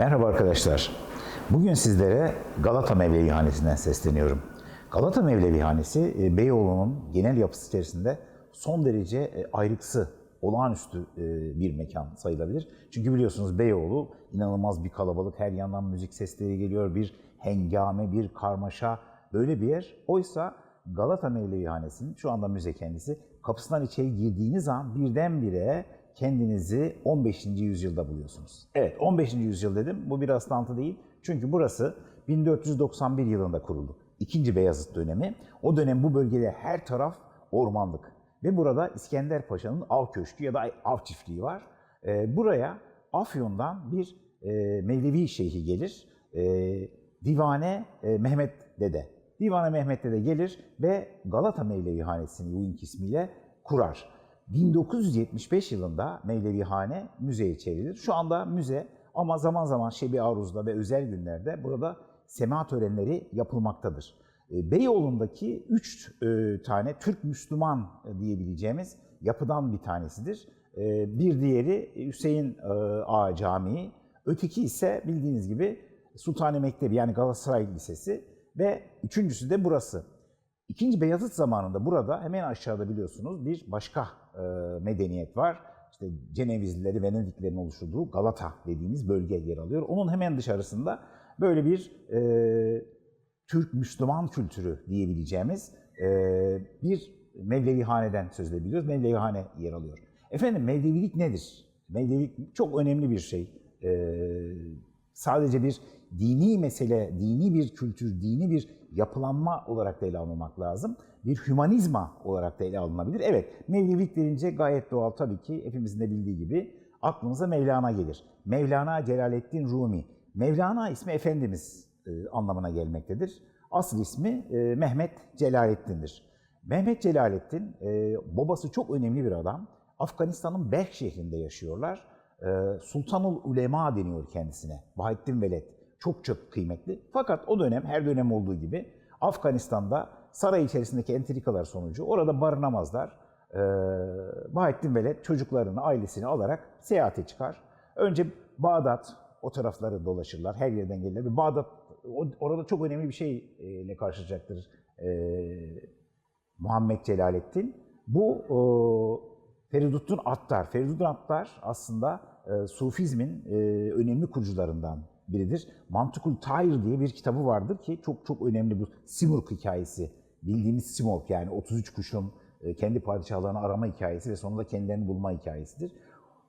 Merhaba arkadaşlar. Bugün sizlere Galata Mevlevihanesi'nden sesleniyorum. Galata Mevlevihanesi e, Beyoğlu'nun genel yapısı içerisinde son derece e, ayrıksı, olağanüstü e, bir mekan sayılabilir. Çünkü biliyorsunuz Beyoğlu inanılmaz bir kalabalık, her yandan müzik sesleri geliyor, bir hengame, bir karmaşa, böyle bir yer. Oysa Galata Mevlevihanesi'nin şu anda müze kendisi. Kapısından içeri girdiğiniz an birdenbire kendinizi 15. yüzyılda buluyorsunuz. Evet 15. yüzyıl dedim. Bu bir rastlantı değil. Çünkü burası 1491 yılında kuruldu. İkinci Beyazıt dönemi. O dönem bu bölgede her taraf ormanlık. Ve burada İskender Paşa'nın av köşkü ya da av çiftliği var. Ee, buraya Afyon'dan bir e, Mevlevi şeyhi gelir. E, Divane e, Mehmet Dede. Divane Mehmet Dede gelir ve Galata Mevlevihanesi'ni bugünkü ismiyle kurar. 1975 yılında Mevlevihane müzeye çevrilir. Şu anda müze ama zaman zaman Şebi Aruz'da ve özel günlerde burada sema törenleri yapılmaktadır. E, Beyoğlu'ndaki üç e, tane Türk-Müslüman diyebileceğimiz yapıdan bir tanesidir. E, Bir diğeri Hüseyin e, Ağa Camii, öteki ise bildiğiniz gibi Sultani Mektebi yani Galatasaray Lisesi ve üçüncüsü de burası. İkinci Beyazıt zamanında burada hemen aşağıda biliyorsunuz bir başka e, medeniyet var. İşte Cenevizlileri, Venediklilerin oluşturduğu Galata dediğimiz bölge yer alıyor. Onun hemen dışarısında böyle bir e, Türk-Müslüman kültürü diyebileceğimiz e, bir Mevlevihaneden söz edebiliyoruz. Mevlevihane yer alıyor. Efendim Mevlevilik nedir? Mevlevilik çok önemli bir şey. E, sadece bir dini mesele, dini bir kültür, dini bir yapılanma olarak da ele almamak lazım. Bir hümanizma olarak da ele alınabilir. Evet, Mevlevilik deyince gayet doğal tabii ki hepimizin de bildiği gibi aklımıza Mevlana gelir. Mevlana Celaleddin Rumi. Mevlana ismi Efendimiz e, anlamına gelmektedir. Asıl ismi e, Mehmet Celaleddin'dir. Mehmet Celaleddin, e, babası çok önemli bir adam. Afganistan'ın Belk şehrinde yaşıyorlar. Sultanul Ulema deniyor kendisine. Bahattin Veled. Çok çok kıymetli. Fakat o dönem, her dönem olduğu gibi Afganistan'da saray içerisindeki entrikalar sonucu orada barınamazlar. Ee, Bahattin Veled çocuklarını, ailesini alarak seyahate çıkar. Önce Bağdat, o tarafları dolaşırlar, her yerden gelirler. Ve Bağdat, orada çok önemli bir şeyle karşılaşacaktır ee, Muhammed Celaleddin. Bu e, Feridüddin Attar. Feridüddin Attar aslında e, Sufizmin e, önemli kurucularından biridir. Mantıkul Tahir diye bir kitabı vardır ki çok çok önemli bu Simurg hikayesi. Bildiğimiz Simurg yani 33 kuşun e, kendi padişahlarını arama hikayesi ve sonunda kendilerini bulma hikayesidir.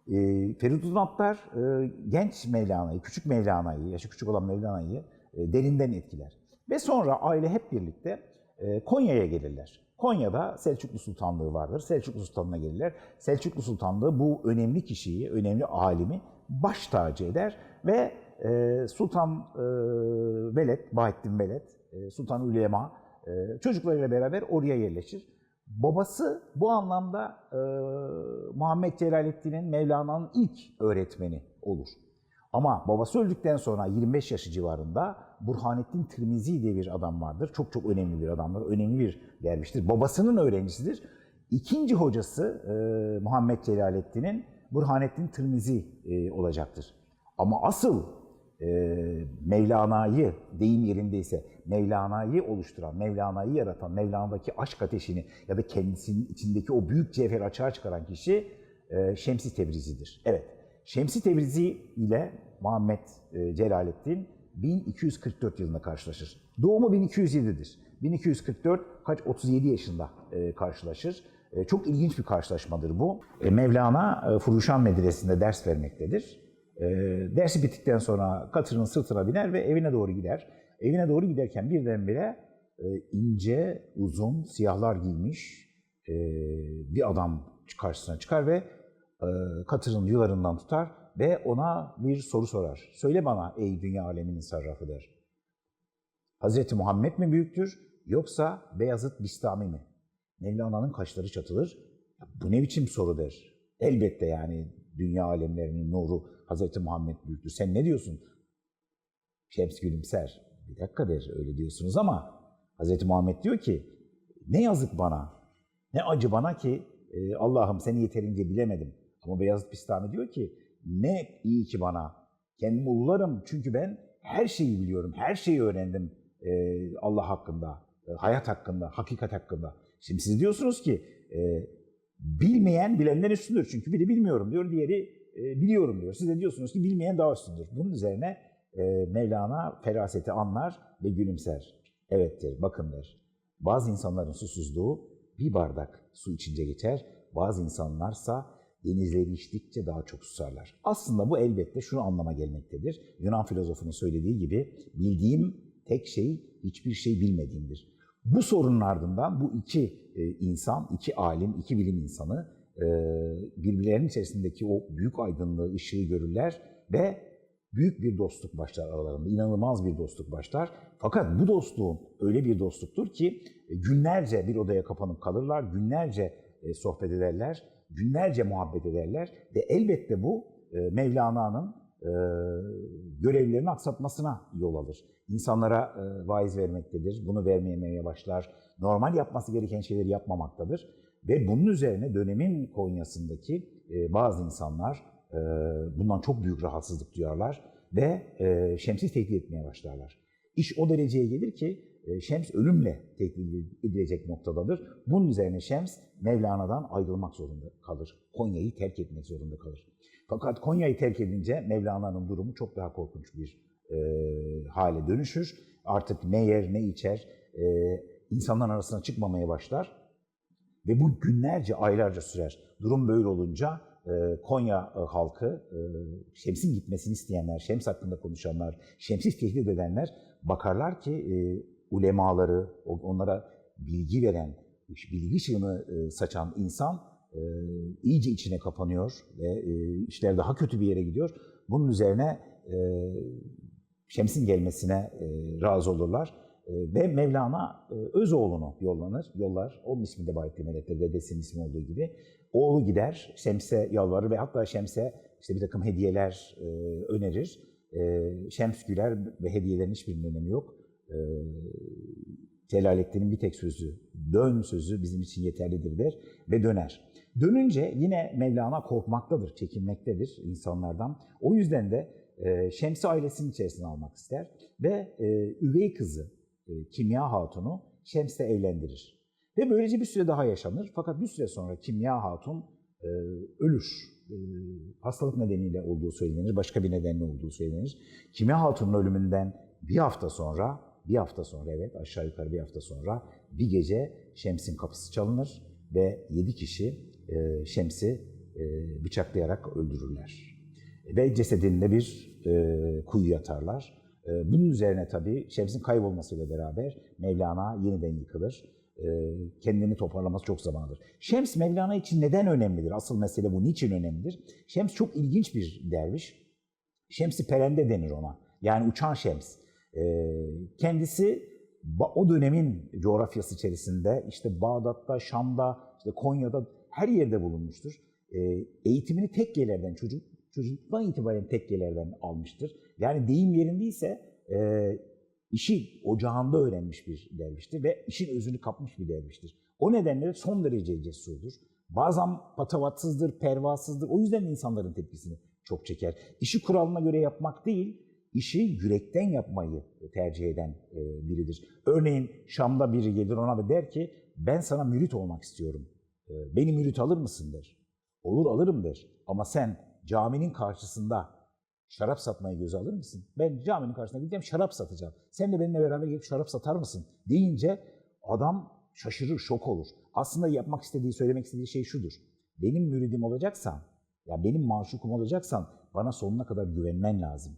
E, Feridun Attar e, genç Mevlana'yı, küçük Mevlana'yı, yaşı küçük olan Mevlana'yı derinden etkiler. Ve sonra aile hep birlikte Konya'ya gelirler. Konya'da Selçuklu Sultanlığı vardır. Selçuklu Sultanlığı'na gelirler. Selçuklu Sultanlığı bu önemli kişiyi, önemli alimi baş tacı eder ve e, Sultan e, Veled, Bahattin Veled, e, Sultan Ülema e, çocuklarıyla beraber oraya yerleşir. Babası bu anlamda e, Muhammed Celaleddin'in Mevlana'nın ilk öğretmeni olur. Ama babası öldükten sonra 25 yaşı civarında Burhanettin Tirmizi diye bir adam vardır. Çok çok önemli bir adamdır, önemli bir derviştir. Babasının öğrencisidir. İkinci hocası Muhammed Celaleddin'in Burhanettin Tirmizi olacaktır. Ama asıl e, Mevlana'yı, deyim yerindeyse Mevlana'yı oluşturan, Mevlana'yı yaratan, Mevlana'daki aşk ateşini ya da kendisinin içindeki o büyük cevheri açığa çıkaran kişi e, Şemsi Tebrizi'dir. Evet, Şemsi Tebrizi ile Muhammed e, Celaleddin 1244 yılında karşılaşır. Doğumu 1207'dir. 1244 kaç 37 yaşında e, karşılaşır. E, çok ilginç bir karşılaşmadır bu. E, Mevlana e, Furuşan Medresesi'nde ders vermektedir. E, dersi bittikten sonra katırın sırtına biner ve evine doğru gider. Evine doğru giderken birdenbire e, ince, uzun, siyahlar giymiş e, bir adam karşısına çıkar ve e, katırın yularından tutar ve ona bir soru sorar. Söyle bana ey dünya aleminin sarrafı der. Hazreti Muhammed mi büyüktür yoksa Beyazıt Bistami mi? Mevlana'nın kaşları çatılır. "Ya Bu ne biçim soru der. Elbette yani dünya alemlerinin nuru Hazreti Muhammed büyüktür. Sen ne diyorsun? Şems gülümser. Bir dakika der öyle diyorsunuz ama Hazreti Muhammed diyor ki ne yazık bana, ne acı bana ki e, Allah'ım seni yeterince bilemedim. Ama Beyazıt Bistami diyor ki ne iyi ki bana Kendimi ulularım çünkü ben her şeyi biliyorum, her şeyi öğrendim e, Allah hakkında, e, hayat hakkında, hakikat hakkında. Şimdi siz diyorsunuz ki bilmeyen bilenden üstündür. Çünkü biri bilmiyorum diyor, diğeri biliyorum diyor. Siz de diyorsunuz ki bilmeyen daha üstündür. Bunun üzerine e, Mevlana feraseti anlar ve gülümser. Evet der, bakın der. Bazı insanların susuzluğu bir bardak su içince geçer. Bazı insanlarsa denizleri içtikçe daha çok susarlar. Aslında bu elbette şunu anlama gelmektedir. Yunan filozofunun söylediği gibi bildiğim tek şey hiçbir şey bilmediğimdir. Bu sorunun ardından bu iki e, insan, iki alim, iki bilim insanı e, birbirlerinin içerisindeki o büyük aydınlığı, ışığı görürler ve büyük bir dostluk başlar aralarında. inanılmaz bir dostluk başlar. Fakat bu dostluğun öyle bir dostluktur ki e, günlerce bir odaya kapanıp kalırlar, günlerce e, sohbet ederler, günlerce muhabbet ederler ve elbette bu e, Mevlana'nın görevlerini aksatmasına yol alır. İnsanlara vaiz vermektedir, bunu vermemeye başlar, normal yapması gereken şeyleri yapmamaktadır. Ve bunun üzerine dönemin Konya'sındaki e, bazı insanlar e, bundan çok büyük rahatsızlık duyarlar ve e, Şems'i tehdit etmeye başlarlar. İş o dereceye gelir ki Şems ölümle tehdit edilecek noktadadır. Bunun üzerine Şems Mevlana'dan ayrılmak zorunda kalır. Konya'yı terk etmek zorunda kalır. Fakat Konya'yı terk edince Mevlana'nın durumu çok daha korkunç bir e, hale dönüşür. Artık ne yer ne içer, e, insanların arasına çıkmamaya başlar. Ve bu günlerce, aylarca sürer. Durum böyle olunca e, Konya e, halkı, e, Şems'in gitmesini isteyenler, Şems hakkında konuşanlar, Şems'i tehdit edenler bakarlar ki ulemaları, onlara bilgi veren, bilgi ışığını saçan insan iyice içine kapanıyor ve işler daha kötü bir yere gidiyor. Bunun üzerine Şems'in gelmesine razı olurlar. E, ve Mevlana e, Özoğlu'nu yollanır, yollar. Onun ismi de Bahattin Melek'te, dedesinin ismi olduğu gibi. Oğlu gider, Şems'e yalvarır ve hatta Şems'e işte bir takım hediyeler e, önerir. E, Şems güler ve hediyelerin hiçbirinin önemi yok. Celalettin'in bir tek sözü, dön sözü bizim için yeterlidir der ve döner. Dönünce yine Mevlana korkmaktadır, çekinmektedir insanlardan. O yüzden de Şemsi ailesinin içerisine almak ister ve üvey kızı e, Kimya Hatun'u Şems'le evlendirir. Ve böylece bir süre daha yaşanır. Fakat bir süre sonra Kimya Hatun e, ölür. E, hastalık nedeniyle olduğu söylenir, başka bir nedenle olduğu söylenir. Kimya Hatun'un ölümünden bir hafta sonra, bir hafta sonra evet aşağı yukarı bir hafta sonra bir gece Şems'in kapısı çalınır ve yedi kişi e, Şems'i e, bıçaklayarak öldürürler. Ve cesedini de bir e, kuyuya atarlar. E, bunun üzerine tabii Şems'in kaybolmasıyla beraber Mevlana yeniden yıkılır. E, kendini toparlaması çok zaman alır. Şems Mevlana için neden önemlidir? Asıl mesele bu. Niçin önemlidir? Şems çok ilginç bir derviş. Şems-i Perende denir ona. Yani uçan Şems. E, kendisi o dönemin coğrafyası içerisinde işte Bağdat'ta, Şam'da, işte Konya'da her yerde bulunmuştur. Eğitimini tekkelerden, çocuk çocukluktan itibaren tekkelerden almıştır. Yani deyim yerindeyse e, işi ocağında öğrenmiş bir derviştir ve işin özünü kapmış bir derviştir. O nedenle son derece cesurdur. Bazen patavatsızdır, pervasızdır. O yüzden insanların tepkisini çok çeker. İşi kuralına göre yapmak değil, işi yürekten yapmayı tercih eden e, biridir. Örneğin Şam'da biri gelir ona da der ki ben sana mürit olmak istiyorum. E, beni mürit alır mısın der. Olur alırım der. Ama sen caminin karşısında şarap satmayı göze alır mısın? Ben caminin karşısına gideceğim şarap satacağım. Sen de benimle beraber gelip şarap satar mısın? Deyince adam şaşırır, şok olur. Aslında yapmak istediği, söylemek istediği şey şudur. Benim müridim olacaksan, ya benim maşukum olacaksan bana sonuna kadar güvenmen lazım.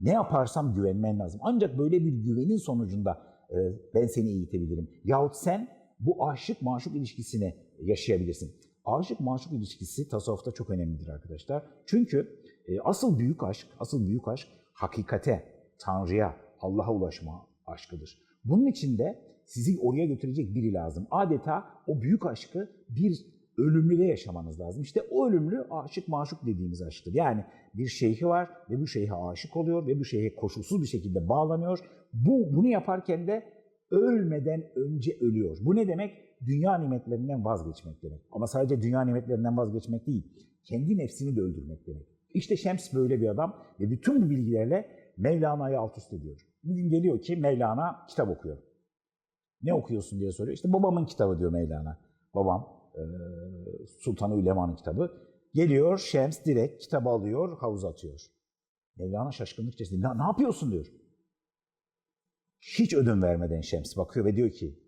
Ne yaparsam güvenmen lazım. Ancak böyle bir güvenin sonucunda e, ben seni eğitebilirim. Yahut sen bu aşık maşuk ilişkisini yaşayabilirsin. Aşık maşuk ilişkisi tasavvufta çok önemlidir arkadaşlar. Çünkü e, asıl büyük aşk, asıl büyük aşk hakikate, Tanrı'ya, Allah'a ulaşma aşkıdır. Bunun için de sizi oraya götürecek biri lazım. Adeta o büyük aşkı bir ölümlüde yaşamanız lazım. İşte o ölümlü aşık maşuk dediğimiz aşktır. Yani bir şeyhi var ve bu şeyhe aşık oluyor ve bu şeyhe koşulsuz bir şekilde bağlanıyor. Bu bunu yaparken de ölmeden önce ölüyor. Bu ne demek? Dünya nimetlerinden vazgeçmek demek. Ama sadece dünya nimetlerinden vazgeçmek değil, kendi nefsini de öldürmek demek. İşte Şems böyle bir adam ve bütün bu bilgilerle Mevlana'yı alt üst ediyor. Bir gün geliyor ki Mevlana kitap okuyor. Ne okuyorsun diye soruyor. İşte babamın kitabı diyor Mevlana. Babam e, Sultan-ı Ulema'nın kitabı. Geliyor Şems direkt kitabı alıyor, havuza atıyor. Mevlana şaşkınlık içerisinde ne, ne yapıyorsun diyor. Hiç ödün vermeden Şems bakıyor ve diyor ki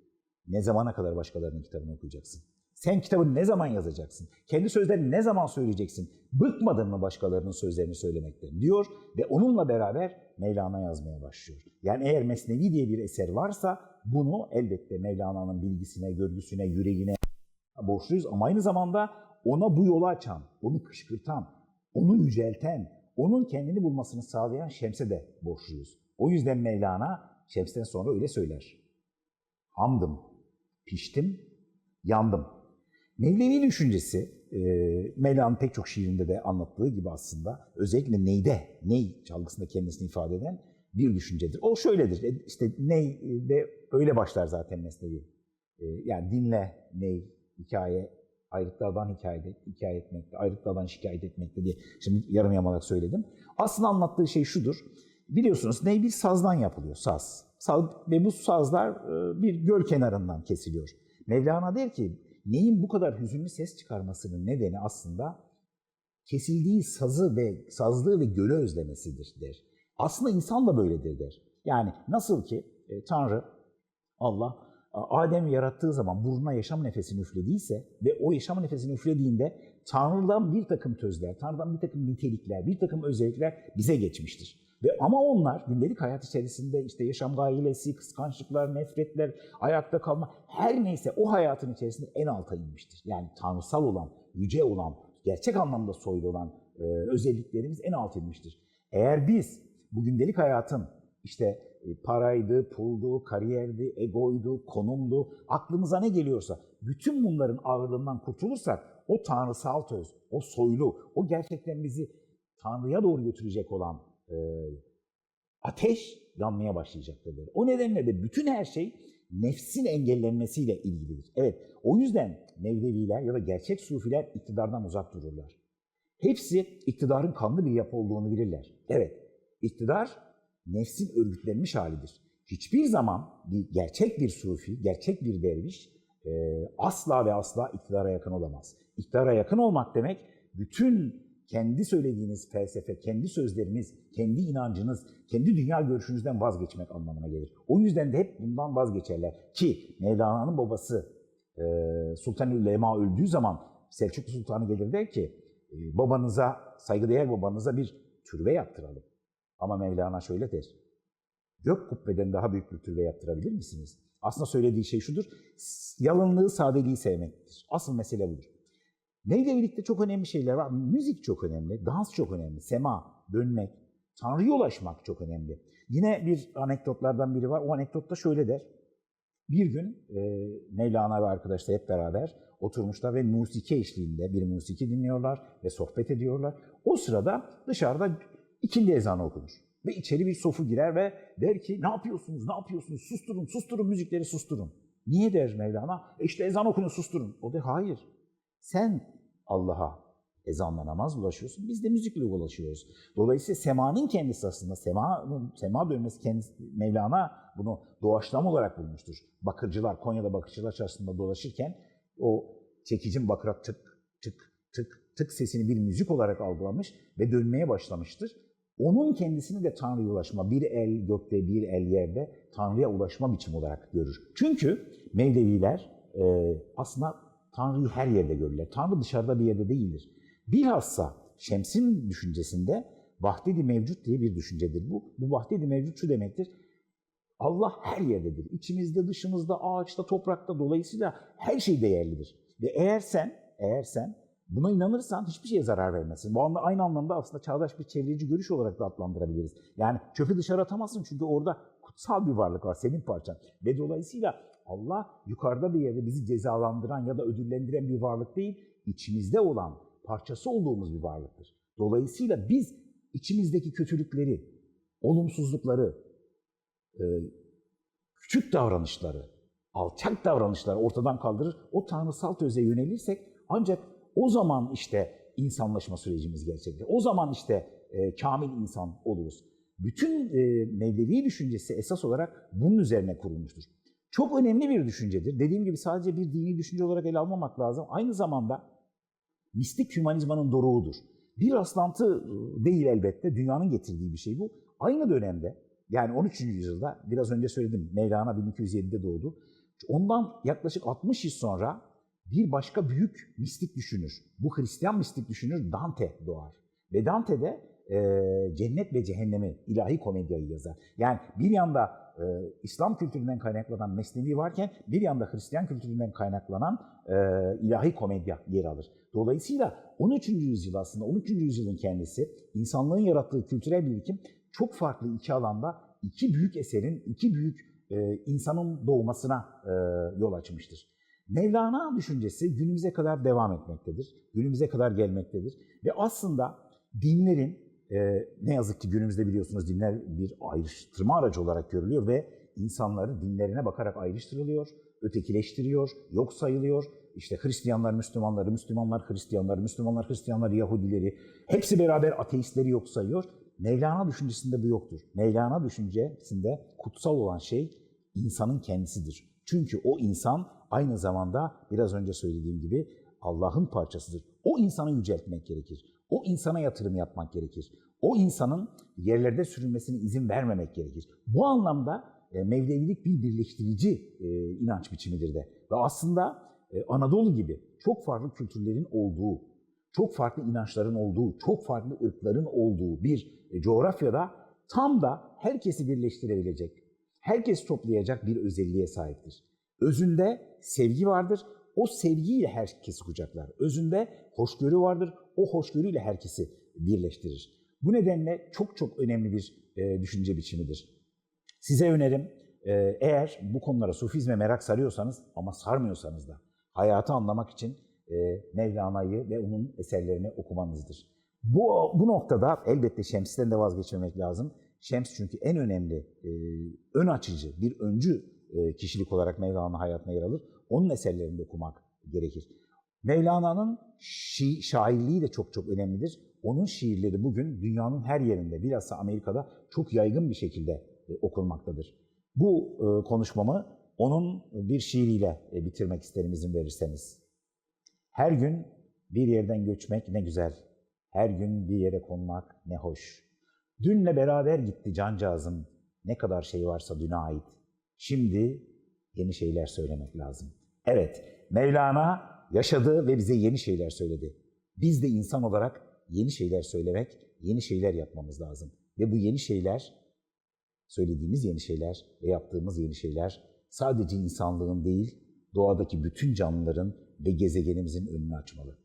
ne zamana kadar başkalarının kitabını okuyacaksın? Sen kitabı ne zaman yazacaksın? Kendi sözlerini ne zaman söyleyeceksin? Bıkmadın mı başkalarının sözlerini söylemekten diyor ve onunla beraber Mevlana yazmaya başlıyor. Yani eğer Mesnevi diye bir eser varsa bunu elbette Mevlana'nın bilgisine, görgüsüne, yüreğine borçluyuz ama aynı zamanda ona bu yolu açan, onu kışkırtan, onu yücelten, onun kendini bulmasını sağlayan Şems'e de borçluyuz. O yüzden Mevlana Şems'ten sonra öyle söyler. Hamdım, piştim, yandım. Mevlevi düşüncesi, e, Mevlana'nın pek çok şiirinde de anlattığı gibi aslında özellikle neyde, ney çalgısında kendisini ifade eden bir düşüncedir. O şöyledir, e, işte ney de öyle başlar zaten mesnevi. E, yani dinle, ney, hikaye, ayrıklardan hikaye, hikaye etmekte, ayrıklardan şikayet etmekte diye şimdi yarım yamalak söyledim. Aslında anlattığı şey şudur. Biliyorsunuz ney bir sazdan yapılıyor, saz. saz ve bu sazlar e, bir göl kenarından kesiliyor. Mevlana der ki neyin bu kadar hüzünlü ses çıkarmasının nedeni aslında kesildiği sazı ve sazlığı ve gölü özlemesidir der. Aslında insan da böyledir der. Yani nasıl ki e, Tanrı, Allah Adem yarattığı zaman burnuna yaşam nefesini üflediyse ve o yaşam nefesini üflediğinde Tanrı'dan bir takım tözler, Tanrı'dan bir takım nitelikler, bir takım özellikler bize geçmiştir. Ve ama onlar gündelik hayat içerisinde işte yaşam gailesi, kıskançlıklar, nefretler, ayakta kalma her neyse o hayatın içerisinde en alta inmiştir. Yani tanrısal olan, yüce olan, gerçek anlamda soylu olan e, özelliklerimiz en alta inmiştir. Eğer biz bu gündelik hayatın işte paraydı, puldu, kariyerdi, egoydu, konumdu, aklımıza ne geliyorsa bütün bunların ağırlığından kurtulursak o tanrısal töz, o soylu, o gerçekten bizi Tanrı'ya doğru götürecek olan e, ateş yanmaya başlayacaktır. Dedi. O nedenle de bütün her şey nefsin engellenmesiyle ilgilidir. Evet, o yüzden Mevleviler ya da gerçek sufiler iktidardan uzak dururlar. Hepsi iktidarın kanlı bir yapı olduğunu bilirler. Evet, iktidar nefsin örgütlenmiş halidir. Hiçbir zaman bir gerçek bir sufi, gerçek bir derviş e, asla ve asla iktidara yakın olamaz. İktidara yakın olmak demek bütün kendi söylediğiniz felsefe, kendi sözleriniz, kendi inancınız, kendi dünya görüşünüzden vazgeçmek anlamına gelir. O yüzden de hep bundan vazgeçerler. Ki Mevlana'nın babası e, Sultan-ı Lema öldüğü zaman Selçuklu Sultanı gelir der ki e, babanıza, saygıdeğer babanıza bir türbe yaptıralım. Ama Mevlana şöyle der. Gök kubbeden daha büyük bir türbe yaptırabilir misiniz? Aslında söylediği şey şudur. Yalınlığı, sadeliği sevmektir. Asıl mesele budur. Neyle birlikte çok önemli şeyler var. Müzik çok önemli, dans çok önemli, sema, dönmek, Tanrı'ya ulaşmak çok önemli. Yine bir anekdotlardan biri var. O anekdotta şöyle der. Bir gün e, Mevlana ve arkadaşlar hep beraber oturmuşlar ve musiki eşliğinde bir musiki dinliyorlar ve sohbet ediyorlar. O sırada dışarıda ikindi ezanı okunur. Ve içeri bir sofu girer ve der ki ne yapıyorsunuz, ne yapıyorsunuz, susturun, susturun müzikleri susturun. Niye der Mevlana? E işte ezan okunuyor susturun. O der hayır. Sen Allah'a ezanla namaz ulaşıyorsun. Biz de müzikle ulaşıyoruz. Dolayısıyla semanın kendisi aslında sema, sema dönmesi kendisi, Mevlana bunu doğaçlama olarak bulmuştur. Bakırcılar, Konya'da bakırcılar çarşısında dolaşırken o çekicin bakıra tık tık tık tık sesini bir müzik olarak algılamış ve dönmeye başlamıştır. Onun kendisini de Tanrı'ya ulaşma, bir el gökte, bir el yerde Tanrı'ya ulaşma biçimi olarak görür. Çünkü Mevleviler e, aslında Tanrı'yı her yerde görürler. Tanrı dışarıda bir yerde değildir. Bilhassa Şems'in düşüncesinde vahdedi mevcut diye bir düşüncedir bu. Bu vahdedi mevcut şu demektir. Allah her yerdedir. İçimizde, dışımızda, ağaçta, toprakta dolayısıyla her şey değerlidir. Ve eğer sen, eğer sen buna inanırsan hiçbir şeye zarar vermezsin. Bu anda aynı anlamda aslında çağdaş bir çevreci görüş olarak da adlandırabiliriz. Yani çöpü dışarı atamazsın çünkü orada kutsal bir varlık var, senin parçan. Ve dolayısıyla Allah yukarıda bir yerde bizi cezalandıran ya da ödüllendiren bir varlık değil, içimizde olan, parçası olduğumuz bir varlıktır. Dolayısıyla biz içimizdeki kötülükleri, olumsuzlukları, e, küçük davranışları, alçak davranışları ortadan kaldırır. O tanrısal töze yönelirsek ancak o zaman işte insanlaşma sürecimiz gerçekleşir. O zaman işte e, kamil insan oluruz. Bütün e, Mevlevi düşüncesi esas olarak bunun üzerine kurulmuştur. Çok önemli bir düşüncedir. Dediğim gibi sadece bir dini düşünce olarak ele almamak lazım. Aynı zamanda mistik hümanizmanın doruğudur. Bir rastlantı e, değil elbette, dünyanın getirdiği bir şey bu. Aynı dönemde, yani 13. yüzyılda, biraz önce söyledim, Mevlana 1207'de doğdu. Ondan yaklaşık 60 yıl sonra bir başka büyük mistik düşünür. Bu Hristiyan mistik düşünür Dante doğar. Ve Dante de e, cennet ve cehennemi, ilahi komedyayı yazar. Yani bir yanda e, İslam kültüründen kaynaklanan mesnevi varken bir yanda Hristiyan kültüründen kaynaklanan e, ilahi komedya yer alır. Dolayısıyla 13. yüzyıl aslında 13. yüzyılın kendisi insanlığın yarattığı kültürel birikim çok farklı iki alanda iki büyük eserin, iki büyük e, insanın doğmasına e, yol açmıştır. Mevlana düşüncesi günümüze kadar devam etmektedir. Günümüze kadar gelmektedir. Ve aslında dinlerin, e, ne yazık ki günümüzde biliyorsunuz dinler bir ayrıştırma aracı olarak görülüyor ve insanları dinlerine bakarak ayrıştırılıyor, ötekileştiriyor, yok sayılıyor. İşte Hristiyanlar Müslümanları, Müslümanlar Hristiyanları, Müslümanlar Hristiyanları, Yahudileri, hepsi beraber ateistleri yok sayıyor. Mevlana düşüncesinde bu yoktur. Mevlana düşüncesinde kutsal olan şey insanın kendisidir. Çünkü o insan aynı zamanda biraz önce söylediğim gibi Allah'ın parçasıdır. O insanı yüceltmek gerekir. O insana yatırım yapmak gerekir. O insanın yerlerde sürünmesine izin vermemek gerekir. Bu anlamda e, Mevlevilik bir birleştirici e, inanç biçimidir de. Ve aslında e, Anadolu gibi çok farklı kültürlerin olduğu, çok farklı inançların olduğu, çok farklı ırkların olduğu bir coğrafyada tam da herkesi birleştirebilecek, herkes toplayacak bir özelliğe sahiptir. Özünde sevgi vardır. O sevgiyle herkesi kucaklar. Özünde hoşgörü vardır. O hoşgörüyle herkesi birleştirir. Bu nedenle çok çok önemli bir e, düşünce biçimidir. Size önerim e, eğer bu konulara sufizme merak sarıyorsanız ama sarmıyorsanız da hayatı anlamak için e, Mevlana'yı ve onun eserlerini okumanızdır. Bu, bu noktada elbette Şems'ten de vazgeçmemek lazım. Şems çünkü en önemli, e, ön açıcı, bir öncü kişilik olarak Mevlana hayatına yer alır. Onun eserlerini de okumak gerekir. Mevlana'nın şi, şairliği de çok çok önemlidir. Onun şiirleri bugün dünyanın her yerinde, bilhassa Amerika'da çok yaygın bir şekilde e, okunmaktadır. Bu e, konuşmamı onun bir şiiriyle e, bitirmek isterim izin verirseniz. Her gün bir yerden göçmek ne güzel, her gün bir yere konmak ne hoş. Dünle beraber gitti cancağızım, ne kadar şey varsa düne ait. Şimdi yeni şeyler söylemek lazım. Evet, Mevlana yaşadı ve bize yeni şeyler söyledi. Biz de insan olarak yeni şeyler söylemek, yeni şeyler yapmamız lazım. Ve bu yeni şeyler, söylediğimiz yeni şeyler ve yaptığımız yeni şeyler sadece insanlığın değil, doğadaki bütün canlıların ve gezegenimizin önünü açmalı.